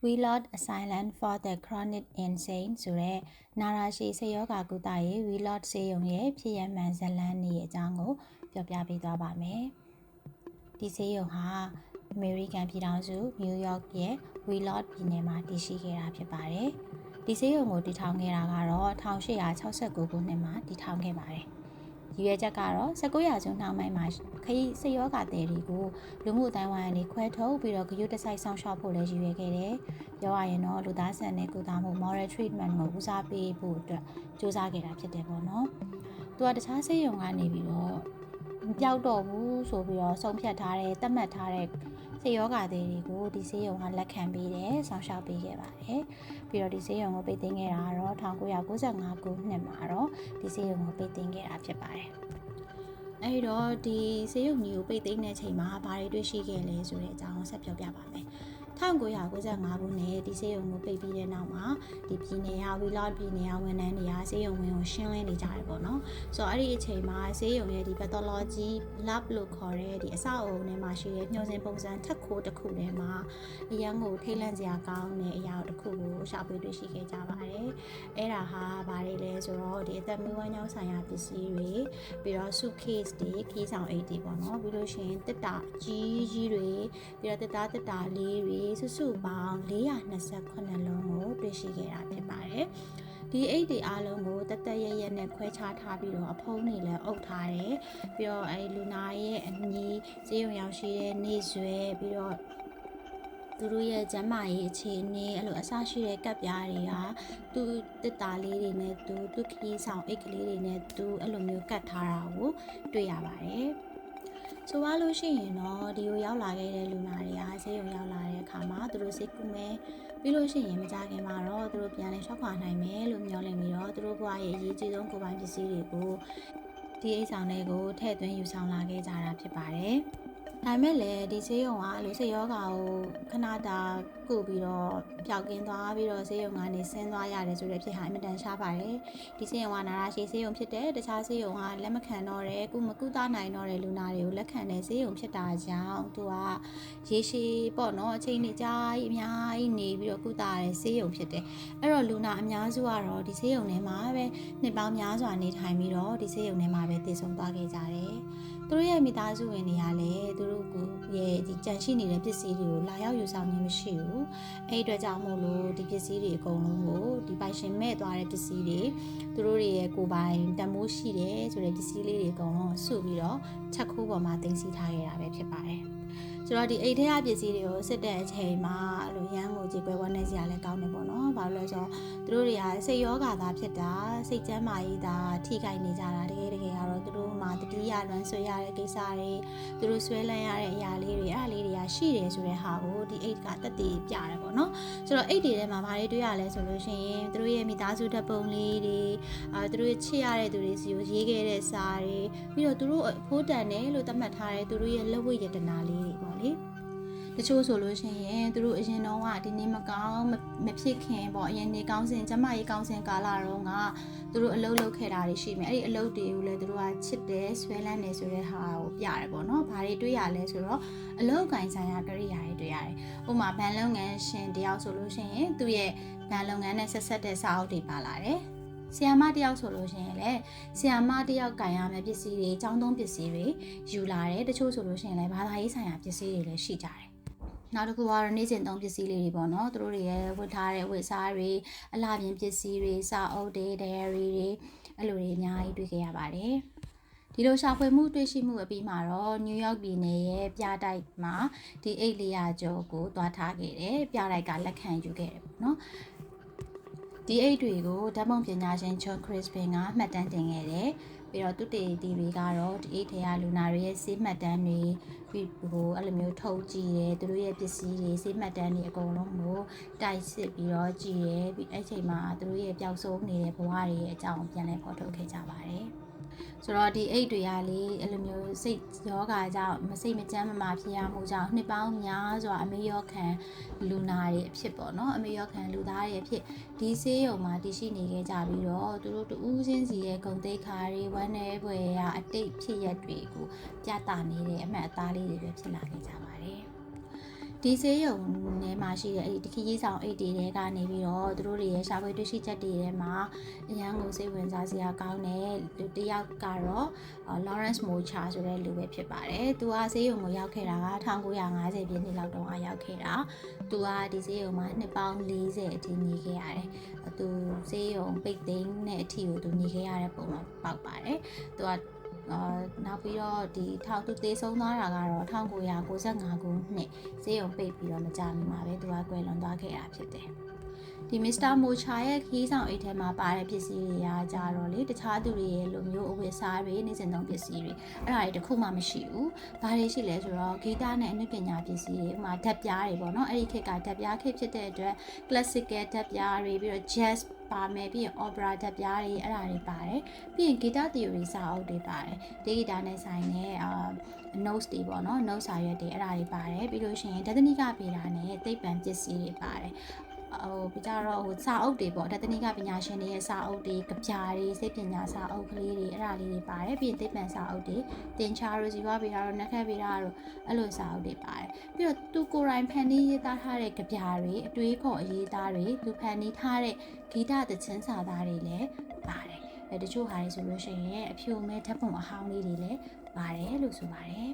We Lot Asylum for the Chronic Insane ဆိုတဲ့နာရာရှည်ဆေးရောဂါကုသရေး We Lot ဆေးရုံရဲ့ဖြစ်ရမှန်ဇတ်လန်းနေရဲ့အကြောင်းကိုပြောပြပေးသွားပါမယ်။ဒီဆေးရုံဟာအမေရိကန်ပြည်ထောင်စုနယူးယောက်ရဲ့ We Lot ပြည်နယ်မှာတည်ရှိခဲ့တာဖြစ်ပါတယ်။ဒီဆေးရုံကိုတည်ထောင်ခဲ့တာကတော့1869ခုနှစ်မှာတည်ထောင်ခဲ့ပါတယ်။ ရည်ရွယ်ချက်ကတော့19ရာစုနှောင်းပိုင်းမှာခရီးစိတ်ရောဂါသည်တွေကိုလူမှုအတိုင်းဝိုင်းအနေခွဲထုတ်ပြီးတော့ဂရုတစိုက်ဆောင်ရှောက်ဖို့လည်းရည်ရွယ်ခဲ့တယ်။ပြောရရင်တော့လူသားဆန်တဲ့ကုသမှု moral treatment ကိုဦးစားပေးဖို့အတွက်စူးစမ်းခဲ့တာဖြစ်တယ်ပေါ့နော်။သူကတခြားဆေးရုံကနေပြီးတော့မပြောက်တော့ဘူးဆိုပြီးတော့ဆုံးဖြတ်ထားတဲ့သတ်မှတ်ထားတဲ့ ဆေးရောဂါတွေကိုဒီဆေးရုံကလက်ခံပေးတယ်ဆောင်ရှောက်ပေးခဲ့ပါတယ်ပြီးတော့ဒီဆေးရုံကိုပိတ်သိမ်းခဲ့တာကတော့1995ခုနှစ်မှာတော့ဒီဆေးရုံကိုပိတ်သိမ်းခဲ့တာဖြစ်ပါတယ်အဲ့တော့ဒီဆေးရုံကြီးကိုပိတ်သိမ်းတဲ့ချိန်မှာဘာတွေတွေ့ရှိခဲ့လဲဆိုတဲ့အကြောင်းဆက်ပြောပြပါမယ် 1995ခုနှစ်ဒီဆေးရုံကိုပိတ်ပြီးတဲ့နောက်မှာဒီပြည်နယ်ဟာဝီလော့ပြည်နယ်ဟာဝန်ထမ်းတွေကဆေးရုံဝင်ကိုရှင်းလင်းနေကြတယ်ပေါ့နော်ဆိုတော့အဲ့ဒီအချိန်မှာဆေးရုံရဲ့ဒီ pathology lab လို့ခေါ်တဲ့ဒီအဆောက်အအုံထဲမှာရှိတဲ့ညှို့စင်ပုံစံထက်ခိုးတစ်ခုထဲမှာအရန်ကိုထိတ်လန့်စရာကောင်းတဲ့အရာတစ်ခုကိုရှာဖွေတွေ့ရှိခဲ့ကြပါတယ်အဲ့ဒါဟာဘာတွေလဲဆိုတော့ဒီအသက်မွေးဝမ်းကြောင်းဆိုင်ရာပစ္စည်းတွေပြီးတော့ suitcase တွေခီးဆောင်အိတ်တွေပေါ့နော်ပြီးလို့ရှိရင်တစ်တာကြီးကြီးတွေပြီးတော့တစ်တာတစ်တာလေးတွေစုစုပေါင်း428လုံးကိုတွေ့ရှိခဲ့တာဖြစ်ပါတယ်။ဒီအိတ်တွေအားလုံးကိုတသက်ရရနဲ့ခွဲခြားထားပြီးတော့အဖုံးတွေလည်းအုပ်ထားတယ်။ပြီးတော့အဲလူနာရဲ့အမည်ဈေးရုံရောက်ရှိတဲ့နေ့စွဲပြီးတော့သူတို့ရဲ့ကျန်းမာရေးအခြေအနေအဲ့လိုအဆရှိတဲ့ကပ်ပြားတွေကသူတစ်တာလေးတွေနဲ့သူသူခီးဆောင်အိတ်ကလေးတွေနဲ့သူအဲ့လိုမျိုးကတ်ထားတာကိုတွေ့ရပါတယ်။ ဆိုပါလို့ရှိရင်တော့ဒီကိုရောက်လာခဲ့တဲ့လူနာတွေကဆေးရုံရောက်လာတဲ့အခါမှာသူတို့စိတ်ကူးမယ်ပြီးလို့ရှိရင်မကြခင်မှာတော့သူတို့ပြန်လဲရှောက်ခွာနိုင်မယ်လို့မျှော်လင့်ပြီးတော့သူတို့ဘဝရဲ့အရေးကြီးဆုံးကိုယ်ပိုင်ပစ္စည်းတွေကိုဒီအိတ်ဆောင်တွေကိုထည့်သွင်းယူဆောင်လာခဲ့ကြတာဖြစ်ပါတယ်။ ဒါပေမဲ့လည်းဒီဆေးရုံကအဲ့လိုဆေးယောဂါကိုခဏတာကုပြီးတော့ပျောက်ကင်းသွားပြီးတော့ဆေးရုံကနေဆင်းသွားရတယ်ဆိုတဲ့ဖြစ်ဟာအင်မတန်ရှားပါတယ်ဒီဆေးရုံကနာရာရှည်ဆေးရုံဖြစ်တယ်တခြားဆေးရုံကလက်မခံတော့တဲ့ကုမကုသနိုင်တော့တဲ့လူနာတွေကိုလက်ခံတဲ့ဆေးရုံဖြစ်တာကြောင့်သူကရေရှည်ပေါ့နော်အချိန်ကြီးကြာအများကြီးနေပြီးတော့ကုသရတဲ့ဆေးရုံဖြစ်တယ်အဲ့တော့လူနာအများစုကတော့ဒီဆေးရုံထဲမှာပဲနှစ်ပေါင်းများစွာနေထိုင်ပြီးတော့ဒီဆေးရုံထဲမှာပဲတည်ဆုံသွားခဲ့ကြတယ် သူတို့ရဲ့မိသားစုဝင်တွေကလည်းသူတို့ကိုရဲ့ဒီကြံရှိနေတဲ့ပစ္စည်းတွေကိုလာရောက်ယူဆောင်ခြင်းမရှိဘူးအဲ့အတွက်ကြောင့်မို့လို့ဒီပစ္စည်းတွေအကုန်လုံးကိုဒီပိုင်ရှင်မဲ့သွားတဲ့ပစ္စည်းတွေသူတို့တွေရဲ့ကိုယ်ပိုင်တန်ဖိုးရှိတယ်ဆိုတဲ့ပစ္စည်းလေးတွေအကုန်လုံးစုပြီးတော့ချက်ခိုးပေါ်မှာတင်စီထားခဲ့တာပဲဖြစ်ပါတယ် ဆိုတော့ဒီအိတ်ထဲကပစ္စည်းတွေကိုစစ်တဲ့အချိန်မှာအဲ့လိုရမ်းကိုကြေကွဲဝမ်းနေစရာလည်းကောင်းတယ်ပေါ့နော်။ဘာလို့လဲဆိုတော့သူတို့တွေကစိတ်ယောဂါသာဖြစ်တာစိတ်ကျန်းမာရေးသာထိခိုက်နေကြတာတကယ်တကယ်ကတော့သူတို့မှတတိယလွမ်းဆွဲရတဲ့ကိစ္စတွေသူတို့ဆွဲလန်းရတဲ့အရာလေးတွေအဲ့ဒါလေးတွေကရှိတယ်ဆိုတဲ့ဟာကိုဒီအိတ်ကတက်တည်ပြတယ်ပေါ့နော်။ဆိုတော့အိတ်တွေထဲမှာဘာတွေတွေ့ရလဲဆိုလို့ရှိရင်သူတို့ရဲ့မိသားစုဓာတ်ပုံလေးတွေအာသူတို့ချစ်ရတဲ့သူတွေစီကိုရေးခဲ့တဲ့စာတွေပြီးတော့သူတို့ဖိုးတန်တယ်လို့သတ်မှတ်ထားတဲ့သူတို့ရဲ့လက်ဝတ်ရတနာလေးတွေပေါ့လေတချို့ဆိုလို့ရှိရင်သူတို့အရင်တော့ကဒီနေ့မကောင်းမဖြစ်ခင်ပေါ့အရင်နေကောင်းစဉ်ကျမကြီးကောင်းစဉ်ကာလတော့ကသူတို့အလုပ်လုပ်ခဲ့တာတွေရှိမယ်အဲ့ဒီအလုပ်တွေကိုလည်းသူတို့ကချစ်တယ်ဆွဲလန်းတယ်ဆိုတဲ့ဟာကိုပြရတယ်ပေါ့နော်ဘာတွေတွေ့ရလဲဆိုတော့အလုပ်ကိုင်ဆိုင်ရာကရိယာတွေတွေ့ရတယ်ဥပမာဘဏ်လုပ်ငန်းရှင်တယောက်ဆိုလို့ရှိရင်သူ့ရဲ့ဘဏ်လုပ်ငန်းနဲ့ဆက်ဆက်တဲ့စာအုပ်တွေပါလာတယ် ဆီယာမတယောက်ဆိုလို့ရှိရင်လည်းဆီယာမတယောက်ကင်ရမယ့်ပစ္စည်းတွေအကြောင်းသုံးပစ္စည်းတွေယူလာတယ်တချို့ဆိုလို့ရှိရင်လည်းဘာသာရေးဆိုင်ရာပစ္စည်းတွေလည်းရှိကြတယ်နောက်တစ်ခုကတော့နေ့စဉ်သုံးပစ္စည်းလေးတွေပေါ့နော်သူတို့တွေရဲ့ဝတ်ထားတဲ့ဝတ်စားတွေအလှပြင်ပစ္စည်းတွေစာအုပ်တွေ diary တွေအဲ့လိုတွေအများကြီးတွေ့ခဲ့ရပါတယ်ဒီလိုရှာဖွေမှုတွေ့ရှိမှုအပြီးမှာတော့နယူးယောက်ပြည်နယ်ရဲ့ပြတိုက်မှာဒီအိတ်400ကျော်ကိုသွားထားခဲ့တယ်ပြတိုက်ကလက်ခံယူခဲ့တယ်ပေါ့နော် ဒီအိတ်တွေကိုဓာတ်ပုံပညာရှင် John Crispin ကမှတ်တမ်းတင်ခဲ့တယ်ပြီးတော့သူတေတီတွေကတော့ဒီအိတ်ထဲကလူနာတွေရဲ့စေးမှတ်တမ်းတွေပြီးဟိုအဲ့လိုမျိုးထုတ်ကြည့်တယ်သူတို့ရဲ့ပစ္စည်းတွေစေးမှတ်တမ်းတွေအကုန်လုံးကိုတိုက်စစ်ပြီးတော့ကြည့်တယ်ပြီးအဲ့ချိန်မှာသူတို့ရဲ့ပျောက်ဆုံးနေတဲ့ဘဝတွေရဲ့အကြောင်းပြန်လည်ဖော်ထုတ်ခဲ့ကြပါတယ် ဆိုတော့ဒီအိတ်တွေကလေအဲ့လိုမျိုးစိတ်ယောဂါကြောင့်မစိတ်မချမ်းမမာဖြစ်ရမှုကြောင့်နှစ်ပေါင်းများစွာအမေရောခံလူနာတွေအဖြစ်ပေါ့နော်အမေရောခံလူသားတွေအဖြစ်ဒီဆေးရုံမှာတည်ရှိနေခဲ့ကြပြီးတော့သူတို့တူးချင်းစီရဲ့ဂုံတိတ်ခါတွေဝမ်းနေပွဲရအတိတ်ဖြစ်ရက်တွေကိုပြသနေတဲ့အမှတ်အသားလေးတွေပဲဖြစ်လာခဲ့ကြပါတယ် ဒဒီဆေးရုံထဲမှာရှိတဲ့အဲ့ဒီတခီကြီးဆောင်အိတ်တွေထဲကနေပြီးတော့သူတို့တွေရဲ့ရှာဖွေတွေ့ရှိချက်တွေထဲမှာအရန်ကိုစိတ်ဝင်စားစရာကောင်းတဲ့လူတစ်ယောက်ကတော့ Lawrence Mocha ဆိုတဲ့လူပဲဖြစ်ပါတယ်။သူကဆေးရုံကိုရောက်ခဲ့တာက1950ပြည့်နှစ်လောက်တုန်းကရောက်ခဲ့တာ။သူကဒီဆေးရုံမှာနှစ်ပေါင်း40အထိနေခဲ့ရတယ်။သူဆေးရုံပိတ်သိမ်းတဲ့အထိကိုသူနေခဲ့ရတဲ့ပုံမှာပေါက်ပါတယ်။သူက အာနောက်ပြီးတော့ဒီထောက်သူသေးဆုံးသွားတာကတော့1995ခုနှစ်ဈေးရုံပိတ်ပြီးတော့မကြမီမှာပဲသူကကွယ်လွန်သွားခဲ့တာဖြစ်တယ်ဒီမစ္စတာမိုချာရဲ့ခီးဆောင်အိတ်ထဲမှာပါတဲ့ပစ္စည်းတွေကကြတော့လေတခြားသူတွေရဲ့လိုမျိုးအဝတ်အစားတွေနေစဉ်သုံးပစ္စည်းတွေအဲ့ဒါတွေတခုမှမရှိဘူး။ဘာတွေရှိလဲဆိုတော့ဂီတနဲ့အနုပညာပစ္စည်းတွေဥပမာဓာတ်ပြားတွေပေါ့နော်အဲ့ဒီခေတ်ကဓာတ်ပြားခေတ်ဖြစ်တဲ့အတွက် classical ဓာတ်ပြားတွေပြီးတော့ jazz ပါမယ်ပြီးရင် opera ဓာတ်ပြားတွေအဲ့ဒါတွေပါတယ်ပြီးရင် guitar theory စာအုပ်တွေပါတယ်ဒီဂီတာနဲ့ဆိုင်တဲ့အာ notes တွေပေါ့နော် notes စာရွက်တွေအဲ့ဒါတွေပါတယ်ပြီးလို့ရှိရင်ဒသနိကဗေဒနဲ့သိပ္ပံပစ္စည်းတွေပါတယ် ဟိုပြကြတော့ဟိုစာအုပ်တွေပေါ့တသနိကပညာရှင်တွေရဲ့စာအုပ်တွေကြပြာတွေစိတ်ပညာစာအုပ်ကလေးတွေအဲ့ဒါလေးတွေပါတယ်ပြီးရင်သိပ္ပံစာအုပ်တွေတင်ချာတို့ဇီဝဗေဒတို့နက်ခတ်ဗေဒတို့အဲ့လိုစာအုပ်တွေပါတယ်ပြီးတော့သူကိုယ်တိုင်ဖန်တီးရေးသားထားတဲ့ကြပြာတွေအတွေးခေါ်အရေးသားတွေသူဖန်တီးထားတဲ့ဂီတသချင်းစာသားတွေလည်းပါတယ်အဲတချို့ဟာတွေဆိုလို့ရှိရင်အဖြူမဲ့ဓာတ်ပုံအဟောင်းလေးတွေလည်းပါတယ်လို့ဆိုပါတယ်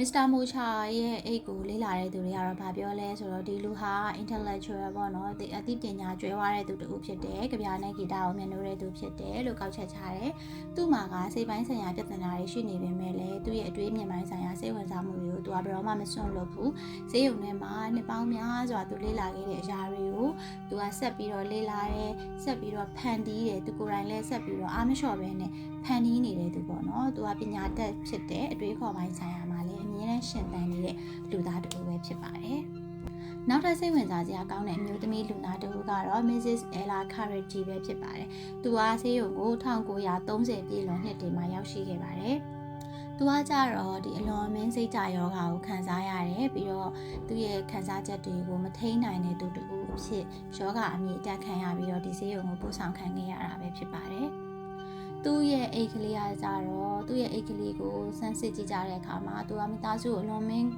မစ္စတာမိုချာရဲ့အိတ်ကိုလေ့လာတဲ့သူတွေကတော့ဗာပြောလဲဆိုတော့ဒီလူဟာ intellectual ပေါ့နော်ဒီအသိပညာကျွဲဝတဲ့သူတူဖြစ်တယ်ကြပြာနဲ့ဂီတကိုမျက်နှာတဲ့သူဖြစ်တယ်လို့ကောက်ချက်ချတယ်သူ့မှာကစိတ်ပိုင်းဆိုင်ရာပြဿနာတွေရှိနေပေမဲ့လည်းသူ့ရဲ့အတွေးမြင်ပိုင်းဆိုင်ရာစိတ်ဝင်စားမှုတွေကိုသူကဘယ်တော့မှမစွန့်လွတ်ဘူးဈေးရုံထဲမှာနှစ်ပေါင်းများစွာသူလေ့လာခဲ့တဲ့အရာတွေကိုသူကဆက်ပြီးတော့လေ့လာတယ်ဆက်ပြီးတော့ဖန်တီးတယ်သူကိုယ်တိုင်လည်းဆက်ပြီးတော့အားမလျှော့ပဲနဲ့ဖန်တီးနေတဲ့သူပေါ့နော်သူကပညာတတ်ဖြစ်တဲ့အတွေးခေါ်ပိုင်းဆိုင်ရာ မှာလည်းအမြဲတမ်းရှင်သန်နေတဲ့လူသားတူပဲဖြစ်ပါတယ်။နောက်ထပ်စိတ်ဝင်စားစရာကောင်းတဲ့အမျိုးသမီးလူနာတူကတော့ Mrs. Ella Carnegie ပဲဖြစ်ပါတယ်။သူကဆေးရုံကို1930ပြည့်လွန်နှစ်တွေမှာရောက်ရှိခဲ့ပါတယ်။သူကကြတော့ဒီအလွန်အမင်းစိတ်ကြယောဂါကိုခံစားရတယ်ပြီးတော့သူ့ရဲ့ခံစားချက်တွေကိုမထိန်းနိုင်တဲ့သူတူအဖြစ်ယောဂအမြင့်တက်ခံရပြီးတော့ဒီဆေးရုံကိုပို့ဆောင်ခံခဲ့ရတာပဲဖြစ်ပါတယ်။ သူ့ရဲ့အိတ်ကလေးကကြတော့သူ့ရဲ့အိတ်ကလေးကိုစမ်းစစ်ကြည့်ကြတဲ့အခါမှာသူကမိသားစုကိုအလွန်မင်း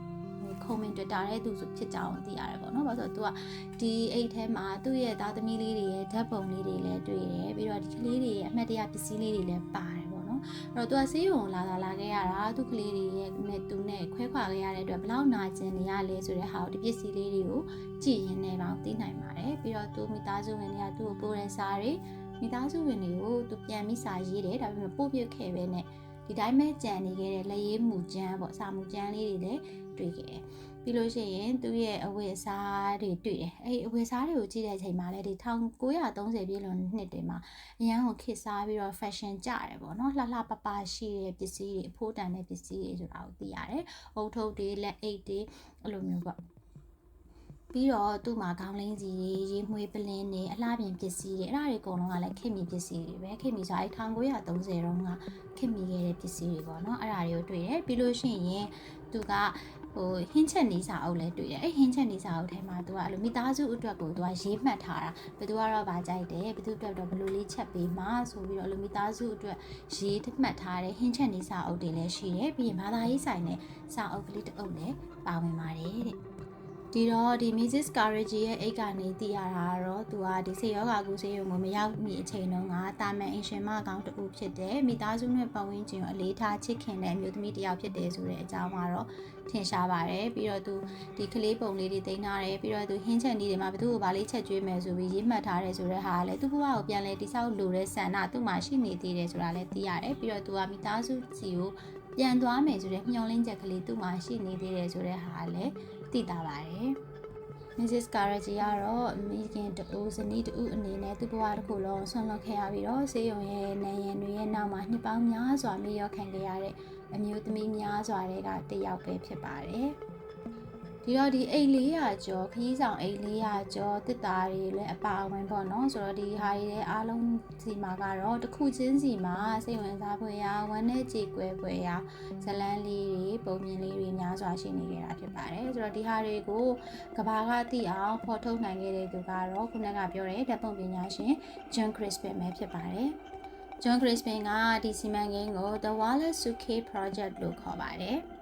ခုံမင်တွေ့တာတဲ့သူဆိုဖြစ်ကြအောင်သိရတယ်ပေါ့နော်။ဘာလို့ဆိုတော့ तू ကဒီအိတ်ထဲမှာသူ့ရဲ့သားသမီးလေးတွေရဲ့ဓာတ်ပုံလေးတွေလည်းတွေ့တယ်ပြီးတော့ဒီကလေးတွေရဲ့အမှတ်တရပစ္စည်းလေးတွေလည်းပါတယ်ပေါ့နော်။အဲ့တော့ तू ကဆေးရုံလာတာလာခဲ့ရတာသူ့ကလေးတွေရဲ့နဲ့သူနဲ့ခွဲခွာခဲ့ရတဲ့အတွက်ဘလောက်နာကျင်နေရလဲဆိုတဲ့ဟာကိုဒီပစ္စည်းလေးတွေကိုကြည့်ရင်းနဲ့တော့သိနိုင်ပါတယ်။ပြီးတော့သူမိသားစုဝင်တွေကသူ့ကိုပို့တဲ့စာတွေ မိသားစုဝင်တွေကိုသူပြန်ပြီးစာရေးတယ်ဒါပေမဲ့ပို့ပြခဲ့ပဲနဲ့ဒီတိုင်းပဲကြံနေခဲ့တဲ့လက်ရေးမူကျန်းပေါ့စာမူကျန်းလေးတွေလည်းတွေ့ခဲ့တယ်ပြီးလို့ရှိရင်သူ့ရဲ့အဝတ်အစားတွေတွေ့တယ်အဲ့အဝတ်အစားတွေကိုကြည့်တဲ့အချိန်မှာလည်းဒီ1930ပြည့်လွန်နှစ်တွေမှာအရန်ကိုခေတ်စားပြီးတော့ fashion ကြတယ်ပေါ့နော်လှလှပပရှိတဲ့ပစ္စည်းတွေအဖိုးတန်တဲ့ပစ္စည်းတွေဆိုတာကိုသိရတယ်အုတ်ထုပ်တွေလက်အိတ်တွေအဲ့လိုမျိုးပေါ့ ပြီးတော့သူ့မှာခေါင်းလင်းစီတွေရေမွေးပလင်းတွေအလှပြင်ပစ္စည်းတွေအဲ့ဒါတွေအကုန်လုံးကလည်းခင်မီပစ္စည်းတွေပဲခင်မီဆိုအဲ့1930တုန်းကခင်မီခဲ့တဲ့ပစ္စည်းတွေပေါ့နော်အဲ့ဒါတွေကိုတွေ့တယ်ပြီးလို့ရှိရင်သူကဟိုဟင်းချက်နီးစာအုပ်လည်းတွေ့တယ်အဲ့ဟင်းချက်နီးစာအုပ်ထဲမှာသူကအဲ့လိုမိသားစုအတွက်ကိုသူကရေးမှတ်ထားတာဘယ်သူကတော့ဗာကြိုက်တယ်ဘယ်သူအတွက်တော့ဘယ်လိုလေးချက်ပေးမှဆိုပြီးတော့အဲ့လိုမိသားစုအတွက်ရေးမှတ်ထားတဲ့ဟင်းချက်နီးစာအုပ်တွေလည်းရှိတယ်ပြီးရင်ဘာသာရေးဆိုင်တဲ့စာအုပ်ကလေးတစ်အုပ်လည်းပါဝင်ပါတယ်တဲ့ ဒီတော့ဒီ Mrs. Carnegie ရဲ့အိတ်ကနေသိရတာကတော့သူကဒီဆေးရောဂါကူဆေးရုံကိုမရောက်မီအချိန်တုန်းကတာမန်အင်ရှင်မအကောင့်တူဖြစ်တဲ့မိသားစုနဲ့ပတ်ဝန်းကျင်ကိုအလေးထားချစ်ခင်တဲ့အမျိုးသမီးတစ်ယောက်ဖြစ်တယ်ဆိုတဲ့အကြောင်းကတော့ထင်ရှားပါတယ်ပြီးတော့သူဒီကလေးပုံလေးတွေတင်ထားတယ်ပြီးတော့သူဟင်းချက်နီးတွေမှာဘသူ့ကိုဗာလေးချက်ကျွေးမယ်ဆိုပြီးရေးမှတ်ထားတယ်ဆိုတဲ့ဟာကလည်းသူ့ဘဝကိုပြန်လဲတိဆောက်လိုတဲ့ဆန္ဒသူ့မှာရှိနေသေးတယ်ဆိုတာလည်းသိရတယ်ပြီးတော့သူကမိသားစုစီကိုပြန်သွားမယ်ဆိုတဲ့မျှော်လင့်ချက်ကလေးသူ့မှာရှိနေသေးတယ်ဆိုတဲ့ဟာကလည်း သိတာပါတယ်။ Mrs. Karachi ကတော့မိခင်တူဇနီးတူအနေနဲ့သူ့ဘဝတစ်ခုလုံးဆွမ်းလွတ်ခဲ့ရပြီးတော့ဆေးရုံရဲ့နေရန်တွေရဲ့နောက်မှာနှစ်ပေါင်းများစွာမေ့လျော့ခံခဲ့ရတဲ့အမျိုးသမီးများစွာတွေကတယောက်ပဲဖြစ်ပါတယ်။ ဒီတော့ဒီအိတ်400ကျော်ခရီးဆောင်အိတ်400ကျော်တစ်တာတွေလည်းအပါအဝင်ပေါ့နော်ဆိုတော့ဒီဟာတွေလည်းအားလုံးစီမှာကတော့တစ်ခုချင်းစီမှာစိတ်ဝင်စားဖွယ်ရာဝမ်းနဲ့ကြေကွဲဖွယ်ရာဇလန်းလေးတွေပုံမြင်လေးတွေများစွာရှိနေကြတာဖြစ်ပါတယ်ဆိုတော့ဒီဟာတွေကိုကဘာကသိအောင်ဖော်ထုတ်နိုင်ခဲ့တဲ့သူကတော့ခုနကပြောတဲ့ဓာတ်ပုံပညာရှင် John Crispin ပဲဖြစ်ပါတယ် John Crispin ကဒီစီမံကိန်းကို The Wallace Suke Project လို့ခေါ်ပါတယ်။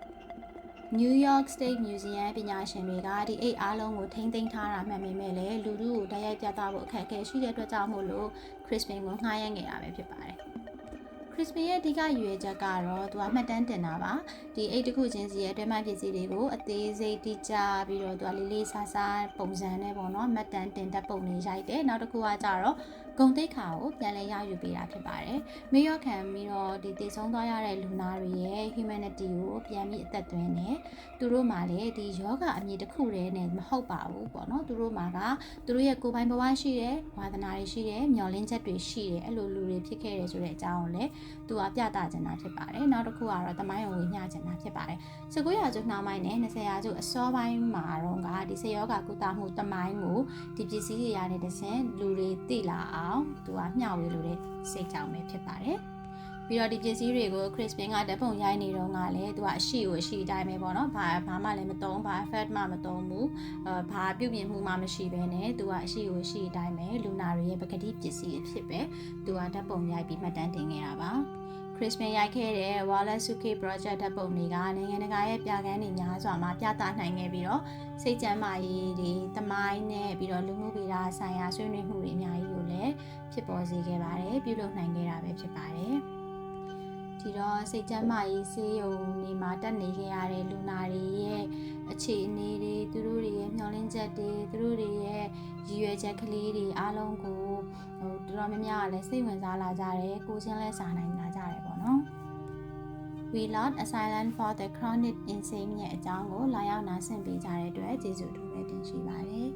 New York State Museum ပညာရှင်တွေကဒီအိတ်အားလုံးကိုထိမ့်သိမ်းထားတာမှန်ပေမဲ့လည်းလူထုကိုတိုက်ရိုက်ပြသဖို့အခက်အခဲရှိတဲ့အတွက်ကြောင့်မို့လို့ Crispin ကိုငှားရမ်းခဲ့တာပဲဖြစ်ပါတယ်။ Crispin ရဲ့အဓိကရည်ရွယ်ချက်ကတော့သူကမှတ်တမ်းတင်တာပါဒီအိတ်တစ်ခုချင်းစီရဲ့အတွဲမှပစ္စည်းတွေကိုအသေးစိတ်တိကျပြီးတော့သူကလေးလေးဆဆပုံစံနဲ့ပေါ့နော်မှတ်တမ်းတင်တတ်ပုံလေးရိုက်တယ်နောက်တစ်ခုကကြတော့ဂုံတိတ်ခါကိုပြန်လဲရယူပေးတာဖြစ်ပါတယ်မေရော့ခံပြီးတော့ဒီတည်ဆုံးသွားရတဲ့လူနာတွေရဲ့ humanity ကိုပြန်ပြီးအသက်သွင်းတယ်သူတို့မှလည်းဒီယောဂအမြင်တစ်ခုတည်းနဲ့မဟုတ်ပါဘူးပေါ့နော်သူတို့မှကသူတို့ရဲ့ကိုယ်ပိုင်ဘဝရှိတယ်ဝါသနာတွေရှိတယ်မျှော်လင့်ချက်တွေရှိတယ်အဲ့လိုလူတွေဖြစ်ခဲ့တယ်ဆိုတဲ့အကြောင်းကိုလည်းသူကပြသချင်တာဖြစ်ပါတယ်။နောက်တစ်ခုကတော့တမိုင်းကိုဝေမျှချင်တာဖြစ်ပါတယ်။19ရာစုနှောင်းပိုင်းနဲ့20ရာစုအစောပိုင်းမှာတော့ကဒီဆေယောဂကုသမှုတမိုင်းကိုဒီပစ္စည်းတွေရတဲ့တခြင်းလူတွေသိလာအောင်သူကမျှဝေလို့တဲ့စိတ်ကြောင့်ပဲဖြစ်ပါတယ်။ ပြီးတော့ဒီပစ္စည်းတွေကို Crispin ကတပ်ပုံရိုက်နေတော့ကလည်းသူကအရှိကိုအရှိအတိုင်းပဲပေါ့နော်။ဘာဘာမှလည်းမတုံးဘာ fat မှမတုံးဘူး။အဲဘာပြုပြင်မှုမှမရှိဘဲနဲ့သူကအရှိကိုအရှိအတိုင်းပဲလူနာတွေရဲ့ပကတိပစ္စည်းအဖြစ်ပဲသူကတပ်ပုံရိုက်ပြီးမှတ်တမ်းတင်ခဲ့တာပါ။ Crispin ရိုက်ခဲ့တဲ့ Wallace Suki Project ဓာတ်ပုံတွေကနိုင်ငံတကာရဲ့ပြကန်းတွေများစွာမှာပြသနိုင်ခဲ့ပြီးတော့စိတ်ကျန်းမာရေးတွေတမိုင်းနဲ့ပြီးတော့လူမှုဗေဒဆိုင်ရာဆွေးနွေးမှုတွေအများကြီးကိုလည်းဖြစ်ပေါ်စေခဲ့ပါတယ်ပြုလုပ်နိုင်ခဲ့တာပဲဖြစ်ပါတယ် ဒီတော့စိတ်ကျန်းမာရေးဆေးရုံတွေမှာတက်နေခဲ့ရတဲ့လူနာတွေရဲ့အခြေအနေတွေသူတို့တွေရဲ့မျှော်လင့်ချက်တွေသူတို့တွေရဲ့ရည်ရွယ်ချက်ကလေးတွေအားလုံးကိုဟိုတော်တော်များများကလည်းစိတ်ဝင်စားလာကြတယ်ကိုချင်းလဲစားနိုင်လာကြတယ်ပေါ့နော် We Lot Asylum for the Chronic Insane ရဲ့အကြောင်းကိုလာရောက်နားဆင်ပေးကြတဲ့အတွက်ကျေးဇူးအထူးပဲတင်ရှိပါတယ်